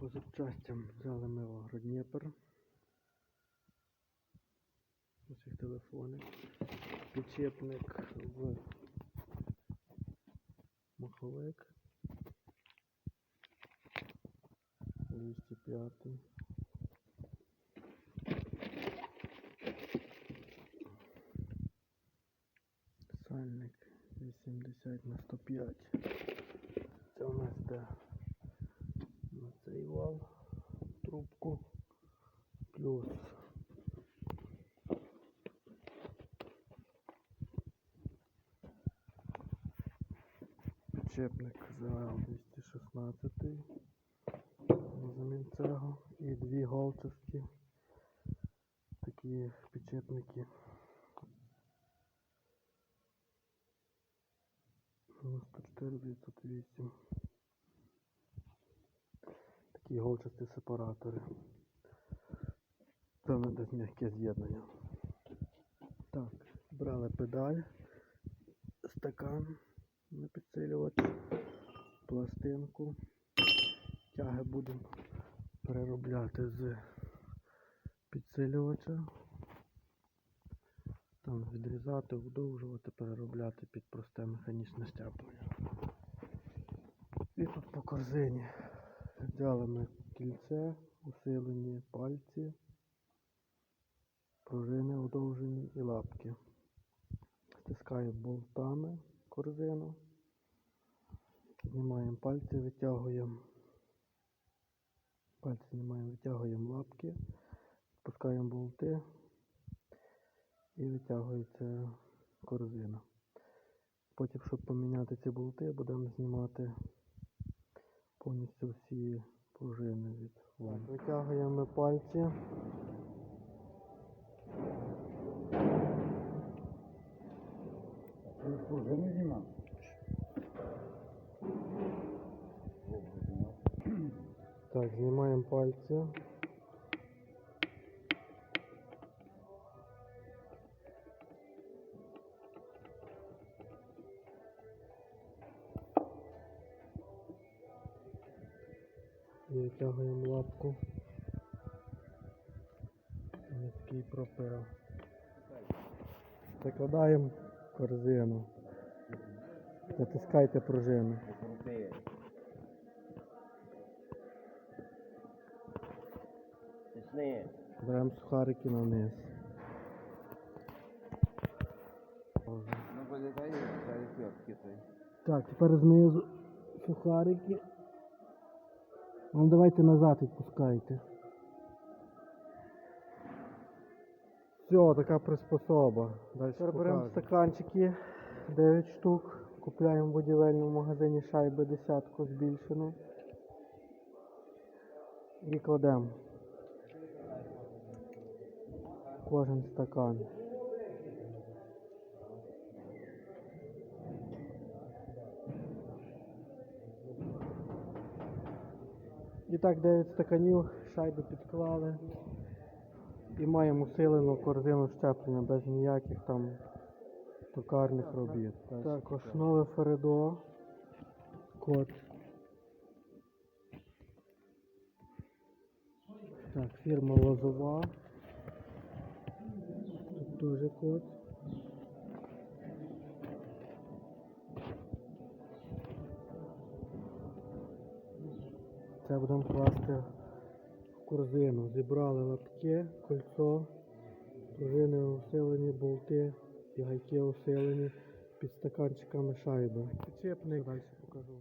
По запчастям взяли ми. Ось їх телефони. Підчепник в маховик. 205. Сальник 80 на 105. Це у нас де вал трубку. Плюс. Підчепник ЗЛ 216 замін цього. І дві голчасті такі підчепники 94 908 такі голчасті сепаратори. Це не десь м'яке з'єднання. Так, брали педаль, стакан на підсилювач, пластинку. Тяги будемо переробляти з підсилювача. Там відрізати, видовжувати, переробляти під просте механічне стяплення. І тут по корзині взяли ми кільце, усилені пальці, пружини удовжені і лапки. Стискаємо болтами корзину. Знімаємо пальці, витягуємо. Пальці знімаємо, витягуємо лапки, пускаємо болти і витягується корзина. Потім, щоб поміняти ці болти, будемо знімати повністю всі пружини від вон. Витягуємо пальці. Пружини знімав. Так, знімаємо пальці. Витягуємо лапку. Низький пропил. Закладаємо корзину. Затискайте пружину. Беремо сухарики на низ. Ну. Так, тепер знизу сухарики. Ну давайте назад відпускайте. Все, така приспособа. Тепер беремо стаканчики 9 штук. Купляємо в будівельному магазині шайби десятку збільшену. І кладемо. Кожен стакан. І так 9 стаканів, шайби підклали. І маємо усилену корзину щеплення без ніяких там токарних робіт. Також нове Фередо. Код. Так, фірма Лозова. Тут дуже код. Це будемо класти в корзину. Зібрали лапки, кольцо, пружини усилені, болти і гайки усилені під стаканчиками шайби. Підчепник, далі покажу.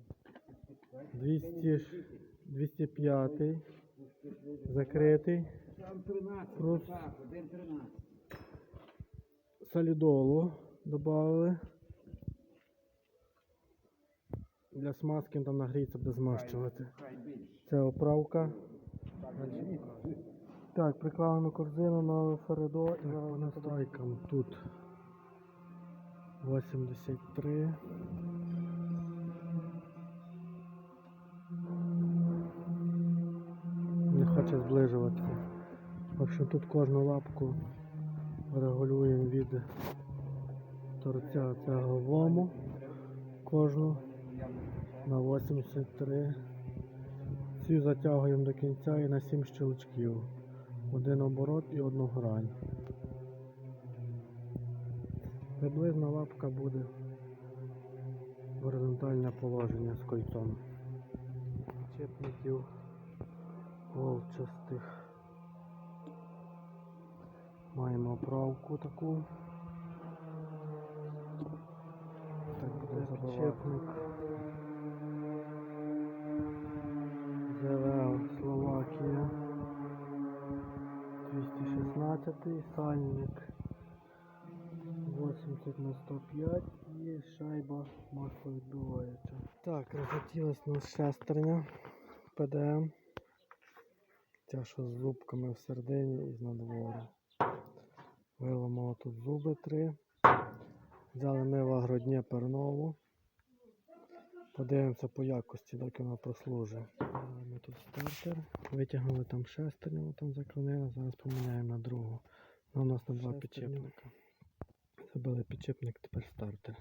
200, ж- 205 закритий. Там 13, Крус. так, один 13. солідолу додали. Для смазки там нагріється буде змащувати. Це оправка. Так, приклали корзину нове Фередо і зараз настройкам тут 83. Не хоче зближуватися. В общем, тут кожну лапку регулюємо від торця цього лому. Кожну на 83 Цю затягуємо до кінця і на 7 щелчків. Один оборот і одну грань. Приблизно лапка буде горизонтальне положення з кольцом. Чепників волчастих. Маємо оправку таку. Так буде підчепник. Сальник. 80 на 105 і шайба масловідбиваюча. Так, розлетілась нас шестерня ПДМ. Ця що з зубками всередині і з надвору. Виламало тут зуби три. Взяли ми в агродні пернову. Подивимося по якості, доки вона прослужить. Ми тут стартер. Витягнули там шестерню, там заклинили, зараз поміняємо на другу. Вона у нас там два підчепника. Забили підчепник, тепер стартер.